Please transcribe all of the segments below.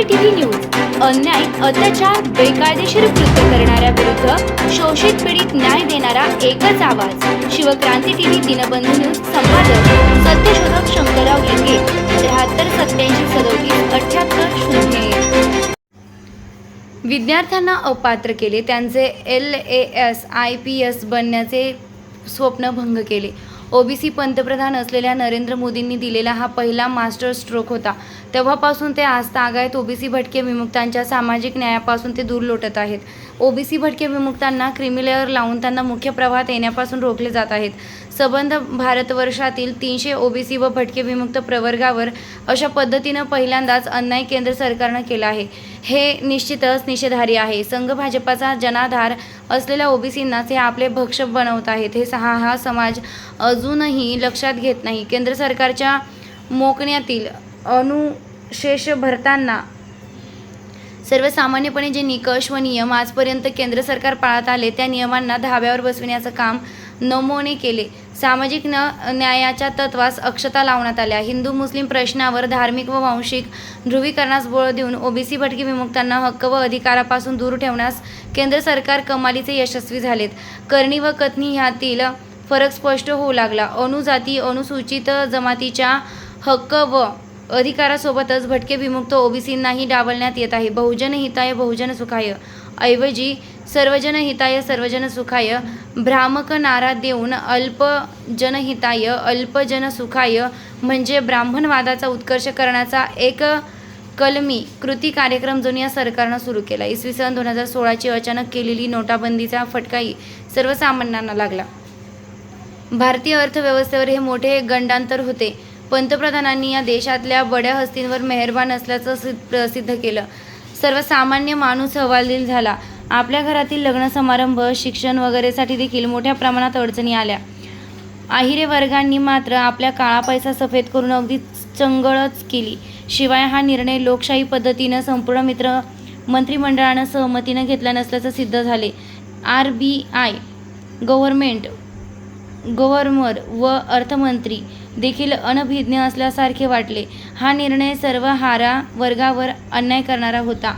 MC TV news. अन्याय अत्याचार बेकायदेशीर कृत्य करणाऱ्या विरुद्ध शोषित पीडित न्याय देणारा एकच आवाज. शिवक्रांती टीव्ही दिनबंधू न्यूज संपादक सत्यशोधक शंकरराव लिंगे त्र्याहत्तर सत्याऐंशी सदोतीस अठ्याहत्तर शून्य विद्यार्थ्यांना अपात्र केले त्यांचे L A S I P S बनण्याचे स्वप्न भंग केले. ओबीसी पंतप्रधान असलेल्या नरेंद्र मोदींनी दिलेला हा पहिला मास्टर स्ट्रोक होता. तेव्हापासून ते आज तागायत ओबीसी भटके विमुक्तांच्या सामाजिक न्यायापासून ते दूर लोटत आहेत. ओबीसी भटके विमुक्तांना क्रिमिलेअर लावून त्यांना मुख्य प्रवाहात येण्यापासून रोखले जात आहेत. सबंध भारतवर्षातील तीनशे ओबीसी व भटके विमुक्त प्रवर्गावर अशा पद्धतीनं पहिल्यांदाच अन्याय केंद्र सरकारनं केला आहे. हे निश्चितच निषेधारी आहे. संघ भाजपाचा जनाधार असलेल्या ओबीसींनाच हे आपले भक्ष बनवत आहेत. हे सहा हा समाज अजूनही लक्षात घेत नाही. केंद्र सरकारच्या मोकण्यातील अनुशेष भरताना सर्वसामान्यपणे जे निकष व नियम आजपर्यंत केंद्र सरकार पाळत आले त्या नियमांना धाब्यावर बसविण्याचं काम नमोने केले. सामाजिक न न्यायाच्या तत्वास अक्षता लावण्यात आल्या. हिंदू मुस्लिम प्रश्नावर धार्मिक व वांशिक ध्रुवीकरणास बळ देऊन ओबीसी भटकी विमुक्तांना हक्क व अधिकारापासून दूर ठेवण्यास केंद्र सरकार कमालीचे यशस्वी झालेत. करणी व कथनी ह्यातील फरक स्पष्ट होऊ लागला. अनुजाती अनुसूचित जमातीच्या हक्क व अधिकारासोबतच भटके विमुक्त ओबीसींनाही डावलण्यात येत आहे. बहुजन हिताय बहुजन सुखाय. ऐवजी सर्वजन हिताय सर्वजन सुखाय. भ्रामक नारा देऊन अल्प जनहिताय अल्पजन सुखाय म्हणजे ब्राह्मणवादाचा उत्कर्ष करण्याचा एक कलमी कृती कार्यक्रम जुन या सरकारनं सुरू केला. इसवी सन दोन हजार सोळाची अचानक केलेली नोटाबंदीचा फटकाही सर्वसामान्यांना लागला. भारतीय अर्थव्यवस्थेवर हे मोठे गंडांतर होते. पंतप्रधानांनी या देशातल्या बड्या हस्तींवर मेहरबान असल्याचं सिद्ध प्रसिद्ध केलं. सर्वसामान्य माणूस हवालदिल झाला. आपल्या घरातील लग्न समारंभ शिक्षण वगैरेसाठी देखील मोठ्या प्रमाणात अडचणी आल्या. आहिरे वर्गांनी मात्र आपल्या काळा पैसा सफेद करून अगदी चंगळच केली. शिवाय हा निर्णय लोकशाही पद्धतीनं संपूर्ण मित्र मंत्रिमंडळानं सहमतीनं घेतला नसल्याचं सिद्ध झाले. R B I government governor व अर्थमंत्री देखील अनभिज्ञ असल्यासारखे वाटले. हा निर्णय सर्व हारा वर्गावर अन्याय करणारा होता.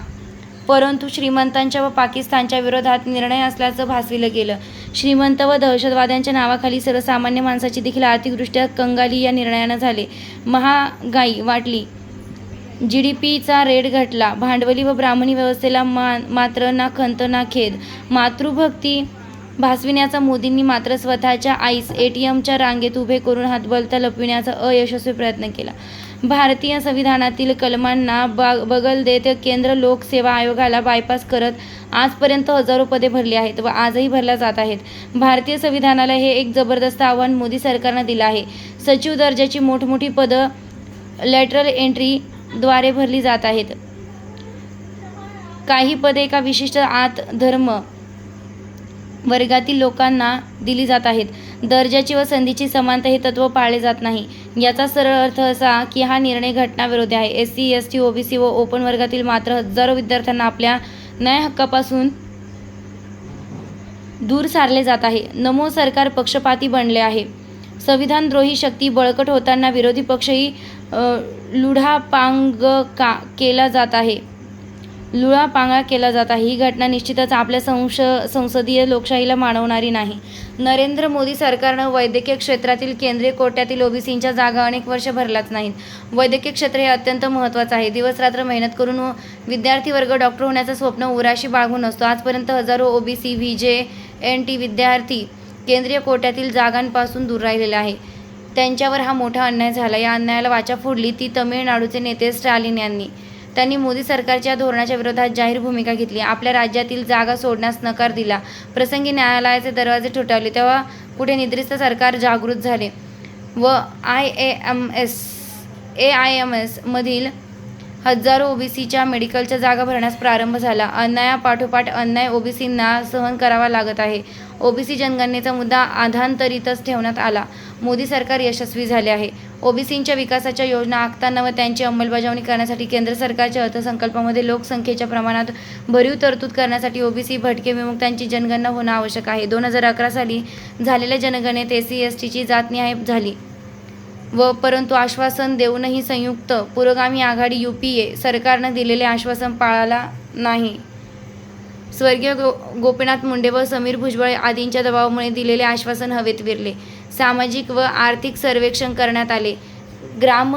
परंतु श्रीमंतांच्या व पाकिस्तानच्या विरोधात निर्णय असल्याचं भासविलं गेलं. श्रीमंत व दहशतवाद्यांच्या नावाखाली सर्वसामान्य माणसाची देखील आर्थिकदृष्ट्या कंगाली या निर्णयानं झाले. महागाई वाटली जी डी पीचा रेट घटला. भांडवली व ब्राह्मणी व्यवस्थेला मा मात्र ना खंत ना खेद. मातृभक्ती भासविण्याचा मोदींनी मात्र स्वतःच्या आईस ए टी एमच्या रांगेत उभे करून हातबलता लपविण्याचा अयशस्वी प्रयत्न केला. भारतीय संविधानातील कलमांना बा बगल देत केंद्र लोकसेवा आयोगाला बायपास करत आजपर्यंत हजारो पदे भरली आहेत व आजही भरल्या जात आहेत. भारतीय संविधानाला हे एक जबरदस्त आव्हान मोदी सरकारनं दिलं आहे. सचिव दर्जाची मोठमोठी पदं लॅटरल एंट्रीद्वारे भरली जात आहेत. काही पदे एका विशिष्ट आत धर्म वर्गातील लोकांना दिली जात आहेत. दर्जाची व संधीची समानता हे तत्व पाळले जात नाही. याचा सरळ अर्थ असा की हा निर्णय घटनाविरोधी आहे. S C S T OBC व ओपन वर्गातील मात्र हजारो विद्यार्थ्यांना आपल्या न्याय हक्कापासून दूर सारले जात आहे. नमो सरकार पक्षपाती बनले आहे. संविधानद्रोही शक्ती बळकट होताना विरोधी पक्षही लुढापांग का केला जात आहे? लुळापांगळा केला जात आहे. ही घटना निश्चितच आपल्या संश संसदीय लोकशाहीला मानवणारी नाही. नरेंद्र मोदी सरकारनं वैद्यकीय क्षेत्रातील केंद्रीय कोट्यातील ओबीसींच्या जागा अनेक वर्ष भरल्याच नाहीत. वैद्यकीय क्षेत्र हे अत्यंत महत्त्वाचं आहे. दिवसरात्र मेहनत करून विद्यार्थी वर्ग डॉक्टर होण्याचं स्वप्न उराशी बाळगून असतो. आजपर्यंत हजारो OBC V J N T विद्यार्थी केंद्रीय कोट्यातील जागांपासून दूर राहिलेले आहे. त्यांच्यावर हा मोठा अन्याय झाला. या अन्यायाला वाचा फोडली ती तमिळनाडूचे नेते स्टालिन यांनी. त्यांनी मोदी सरकारच्या धोरणाच्या विरोधात जाहीर भूमिका घेतली. आपल्या राज्यातील जागा सोडण्यास नकार दिला. प्रसंगी न्यायालयाचे दरवाजे ठोठावले. तेव्हा कुठे निद्रिस्त सरकार जागृत झाले व I A M S A I M एसमधील हजारो ओबीसीच्या मेडिकलच्या जागा भरण्यास प्रारंभ झाला. अन्यायापाठोपाठ अन्याय ओबीसींना सहन करावा लागत आहे. ओबीसी जनगणनेचा मुद्दा आधांतरितच ठेवण्यात आला. मोदी सरकार यशस्वी झाले आहे. ओबीसींच्या विकासाच्या योजना आखताना व त्यांची अंमलबजावणी करण्यासाठी केंद्र सरकारच्या अर्थसंकल्पामध्ये लोकसंख्येच्या प्रमाणात भरीव तरतूद करण्यासाठी ओबीसी भटके विमुक्तांची जनगणना होणं आवश्यक आहे. दोन हजार अकरा साली झालेल्या जनगणनेत एस सी एस टीची जातनिहाय झाली व परंतु आश्वासन देऊनही संयुक्त पुरोगामी आघाडी यू पी ए सरकारनं दिलेले आश्वासन पाळाला नाही. स्वर्गीय गो गोपीनाथ मुंडे व समीर भुजबळ आदींच्या दबावामुळे दिलेले आश्वासन हवेत विरले. सामाजिक व आर्थिक सर्वेक्षण करण्यात आले. ग्राम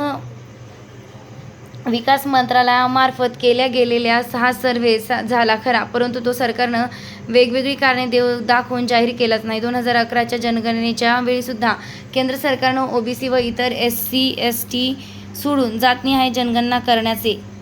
विकास मंत्रालयामार्फत केल्या गेलेल्या सहा सर्व्हे सा- झाला खरा परंतु तो सरकारनं वेगवेगळी कारणे देव दाखवून जाहीर केलाच नाही. दोन हजार अकराच्या जनगणनेच्या वेळीसुद्धा केंद्र सरकारनं ओबीसी व इतर एस सी एस टी सोडून जातनिहाय जनगणना करण्याचे.